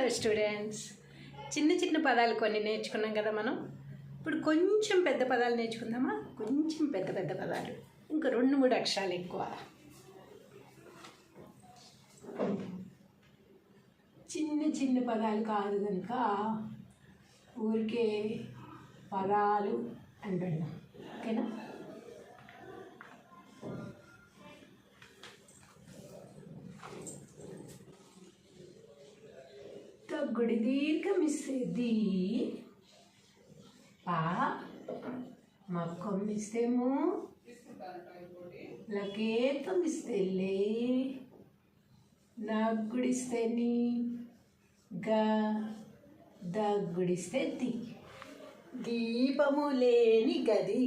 Hello students. చిన్న చిన్న పదాలు కొన్ని నేర్చుకున్నాం కదా మనం. ఇప్పుడు కొంచెం పెద్ద పదాలు నేర్చుకుందామా? కొంచెం పెద్ద పెద్ద పదాలు. ఇంకా రెండు మూడు అక్షరాలు ఎక్కువ. చిన్న చిన్న పదాలు కాదు కనుక ఊరికే పదాలు అంటున్నాం. ఓకేనా? తగ్గుడి దీర్ఘమిస్తేది. పా మక్కొమ్మిస్తేమో లకేతమిస్తే లే నగ్గుడిస్తే నీ గా దగ్గుడిస్తే తి. దీపము లేని గది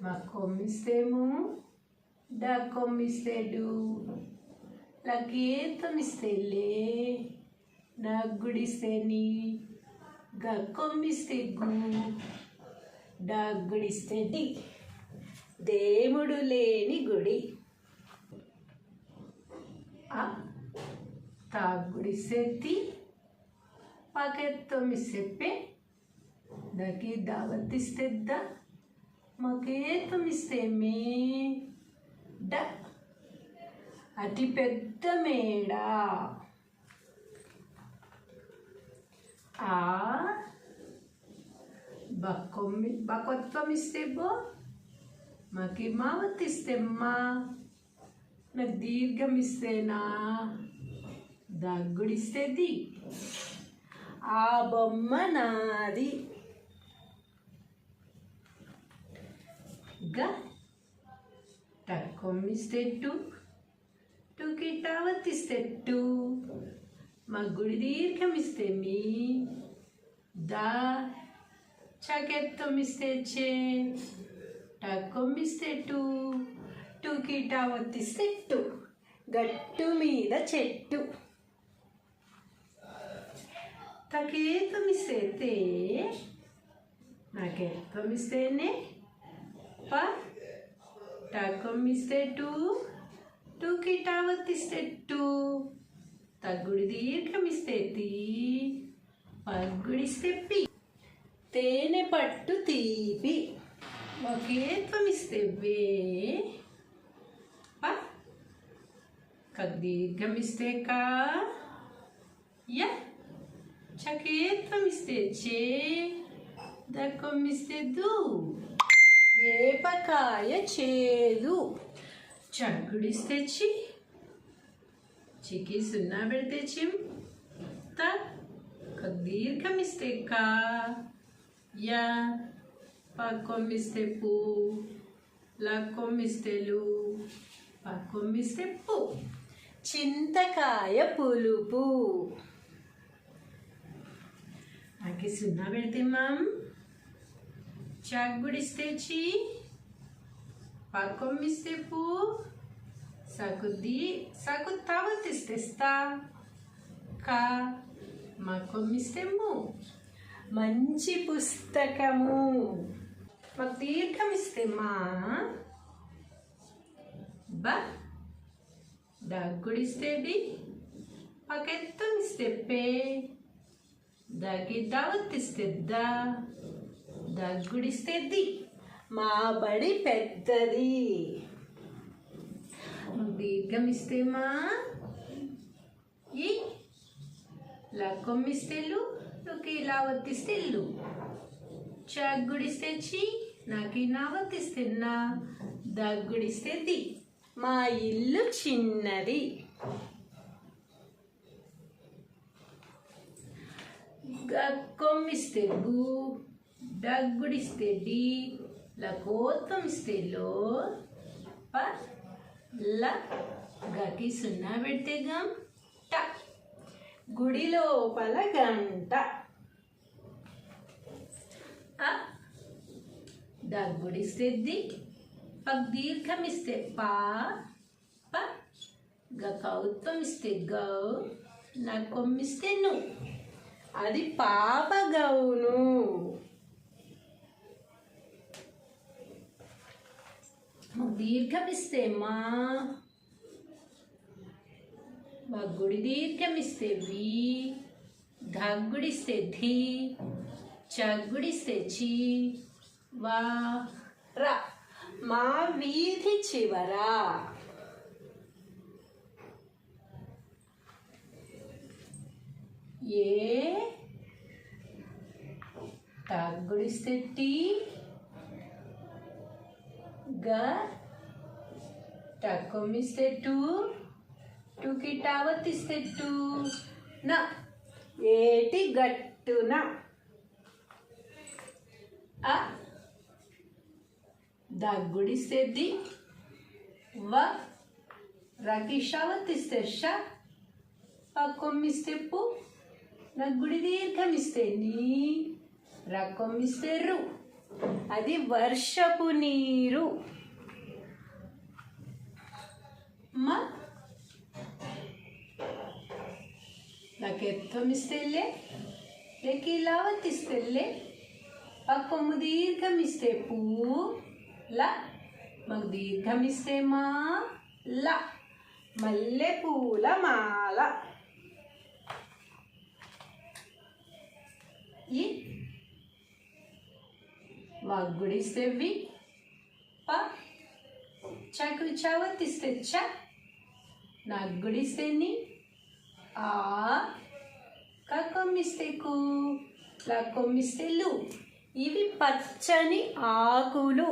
తగేతమిసేదే మా కొమ్మిస్తేము డా కొమ్మిస్తేడు లకేతమిస్తే లే నగ్గుడిస్తే నీ గ కొమ్మిస్తే గు డగ్గుడిస్తే డి దేవుడు లేని గుడి. ఆ తాగుడిస్తే తి పకెత్తమిస్తే దాకి దకి దావతిస్తే ద మకేతమిస్తే మే డ. అతి పెద్ద మేడ. ఆ. బకొమ్మి బకొత్వం ఇస్తే బో మాకి మావతిస్తే మా నాకు దీర్ఘమిస్తేనా దగ్గుడిస్తే ది ఆ బొమ్మ నాది. గ తక్కువమిస్తే టు టూకి టావతిస్తే టు మా గుడి దీర్ఘమిస్తే మీ దా చకెత్తమిస్తే చే టక్కొమ్మిస్తే టు టూకి టావతిస్తే టు గట్టు మీద చెట్టు. తకేతమిస్తే తే నాకెత్తమిస్తేనే ప టక్కొమ్మిస్తే టు టూకి టావతిస్తే టు తగ్గుడి దీర్ఘమిస్తే తీ పగ్గుడిస్తే పి తేనె పట్టు తీపి ఒకేత్వమిస్తే వే ప కద్దీర్ఘమిస్తే కా య చకేత్వమిస్తే చే దక్కొమ్మిస్తే దు వేపకాయ చేదు. చగ్గుడిస్తే చి చికి సున్నా పెడితే చిమ్ త దీర్ఘమిస్తే కా యా పక్కొమ్మిస్తే పు లక్కొమ్మిస్తే లు పక్కొమ్మిస్తే పు. చింతకాయ పులుపు. నాకు సున్నా పెడితే మామ్ చగ్గుడిస్తే చి పక్కొమ్మిస్తే పు సకుది సకు తవతిస్తే స్తా కా మకొమ్మిస్తే ము మంచి పుస్తకము మాకు దీర్ఘమిస్తే మా బ దగ్గుడిస్తే డి పకెత్తమిస్తే పే దగి దావతిస్తే ద దగ్గుడిస్తే ది మా బడి పెద్దది. దీర్ఘమిస్తే మా ఈ లక్కొమ్మిస్తే లు నువ్వు ఇలా వర్తిస్తే ఇల్లు చగ్గుడిస్తే చి నాకు నా వత్తిస్తే నా దగ్గుడిస్తే ది మా ఇల్లు చిన్నది. గక్కొమ్మిస్తే గు దగ్గుడిస్తే డి లకోత్తమిస్తే లో ప ల గకి సున్నా పెడితే గం ట. గుడి లోపల గంట ఆ దగ్గుడిస్తే ది పగ్ దీర్ఘమిస్తే పా ప గ కౌత్వం ఇస్తే గౌ నా కొమ్మిస్తే ను. అది పాప గౌను. దీర్ఘం ఇస్తే మా గుడి దీర్ఘం ఇస్తే వి దగ్గుడిస్తే ధీ చగ్గుడిస్తే చీ వా రా మా వీధి చివరా ఏ తగ్గుడిస్తే టీ గ టక్కొమ్మిస్తే టూ టూకి టావత్తిస్తే టూ నా. ఏటి గట్టున. అ. దగ్గుడిస్తే ది. వ. రకిషావత్తిస్తే ష. పక్కొమ్మిస్తే పు. నగ్గుడి దీర్ఘమిస్తే నీ. రకొమ్మిస్తే రు. అది వర్షపు నీరు. మ నాకెత్తమిస్తేలే లేకి లావత్తిస్తేలే పక్కొమ్ము దీర్ఘమిస్తే పూ ల మాకు దీర్ఘమిస్తే మా ల మల్లె పూల మాల ఈ వాగ్గుడిస్తే వి ప చకు చవతిస్తే చ నగ్గుడిస్తే ని ఆ కకొమ్మిస్తే కు ఇవి పచ్చని ఆకులు.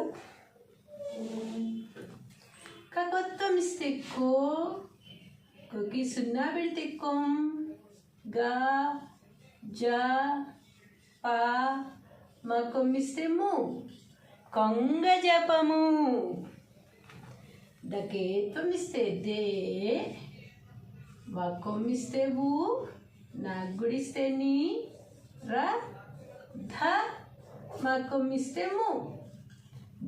కకొత్తమిస్తే కొకి సున్నా పెడితే కొం గా జ ప మకొమ్మిస్తేము కొంగ జపము. దకేత్వమిస్తే దే వకొమ్మిస్తే వు నగ్గుడిస్తే నీ ర ధ మాకు ము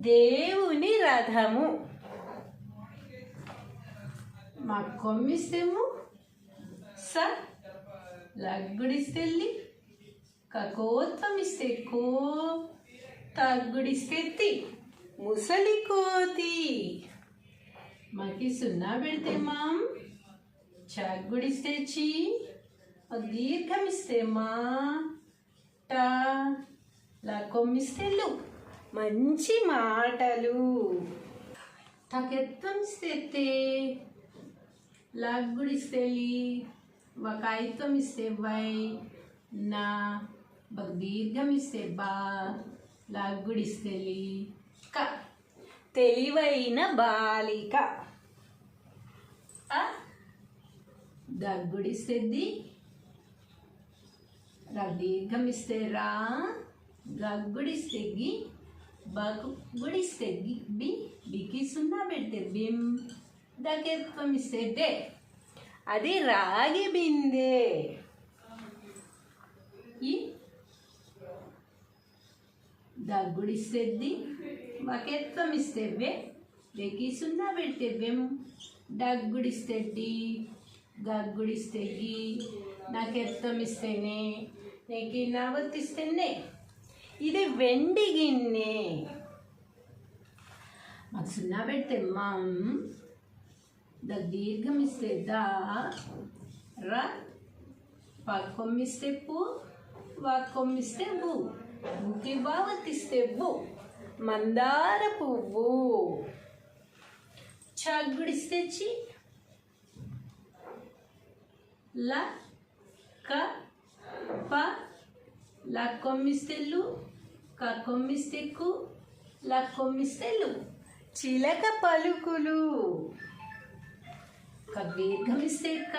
దేవుని రథము మక్కొమ్మిస్తే ము స లగ్గుడిస్తే లి కకోత్వమిస్తే కో తగ్గుడిస్తే తి ముసలి కోతి మాకి సున్నా పెడితే మామ్ చగ్గుడిస్తే చీ దీర్ఘమిస్తే మా ట లకొమ్మిస్తే లు మంచి మాటలు. తకెత్వమిస్తే తే లగ్గుడిస్తే లి వకాయిత్వం ఇస్తే వై నా బక్ దీర్ఘం ఇస్తే బా లగ్గుడిస్తే లి క. తెలివైన బాలిక. దగ్గుడిస్తే ది రా దీర్ఘం రా గగ్గుడిస్తే గి బకు గి బి బికి సున్నా పెడితే బిం. దకెత్వం ఇస్తే డే అది రాగి బిందే. ఈ? దగ్గుడిస్తే ది వకెత్వం ఇస్తే వే వెకి సున్నా పెడితే వెం డగ్గుడిస్తే డి గగ్గుడిస్తే గి నాకెత్తం ఇస్తేనే నీకు నవత్తిస్తేనే. ఇది వెండి గిన్నె. మాకు సున్నా పెడితే మం. ద దీర్ఘం ఇస్తే దా ర పక్కొమ్మిస్తే పు వాక్కొమ్మిస్తే బు బుకి బావతిస్తే బు మందార పువ్వు. చగ్గుడిస్తే తెచ్చి ల క ప ల కొమ్మిస్తెల్లు క కొమ్మిస్తెక్కు ల కొమ్మిస్తెల్లు. చిలక పలుకులు. క దీర్ఘమిస్తే క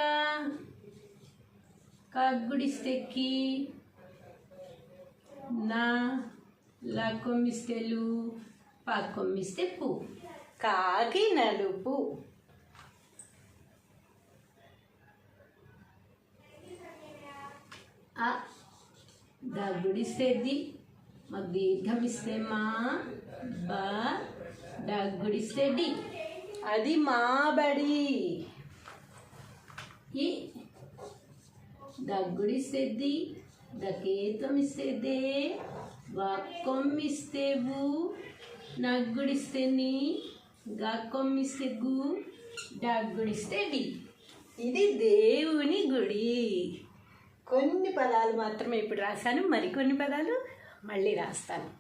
కగ్గుడిస్తే నా ల కొమ్మిస్తెలు ప కొమ్మిస్తెప్పు కాకి నలుపు. దగ్గుడిస్తే ది మా దీర్ఘమిస్తే మా బ దగ్గుడిస్తే డి అది మా బడి ఈ దగ్గుడిస్తే ది దకేతమిస్తే దే వాక్కొమ్మిస్తే వు నగ్గుడిస్తే నీ గక్కొమ్మిస్తే గు డగ్గుడిస్తే డి ఇది దేవుని గుడి. కొన్ని పదాలు మాత్రమే ఇప్పుడు రాశాను మరికొన్ని పదాలు మళ్ళీ రాస్తాను.